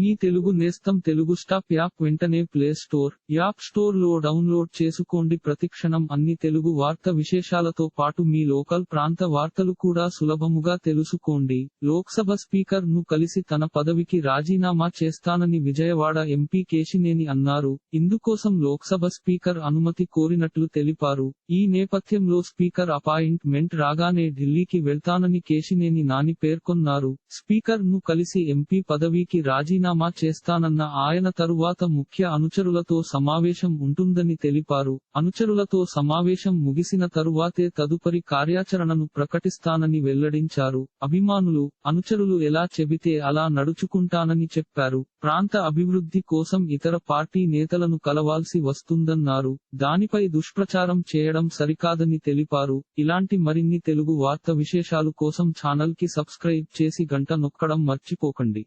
మీ తెలుగు నేస్తం Telugu stop app వెంటనే play store app స్టోర్లో డౌన్లోడ్ చేసుకోండి. ప్రతిక్షణం అన్ని తెలుగు వార్త విశేషాలతో పాటు మీ లోకల్ ప్రాంత వార్తలు కూడా సులభముగా తెలుసుకోండి. లోక్సభ స్పీకర్ను కలిసి తన పదవికి రాజీనామా చేస్తానని విజయవాడ ఎంపీ కేశినేని అన్నారు. ఇందుకోసం లోక్సభ స్పీకర్ అనుమతి కోరినట్లు తెలిపారు. ఈ నేపథ్యంలో స్పీకర్ అపాయింట్మెంట్ రాగానే ఢిల్లీకి వెళ్తానని కేశినేని నాని పేర్కొన్నారు. స్పీకర్ను కలిసి ఎంపీ పదవికి రాజీనామా చేస్తానన్న ఆయన తరువాత ముఖ్య అనుచరులతో సమావేశం ఉంటుందని తెలిపారు. అనుచరులతో సమావేశం ముగిసిన తరువాతే తదుపరి కార్యాచరణను ప్రకటిస్తానని వెల్లడించారు. అభిమానులు అనుచరులు ఎలా చెబితే అలా నడుచుకుంటానని చెప్పారు. ప్రాంత అభివృద్ధి కోసం ఇతర పార్టీ నేతలను కలవాల్సి వస్తుందన్నారు. దానిపై దుష్ప్రచారం చేయడం సరికాదని తెలిపారు. ఇలాంటి మరిన్ని తెలుగు వార్త విశేషాలు కోసం ఛానల్కి సబ్స్క్రైబ్ చేసి గంట నొక్కడం మర్చిపోకండి.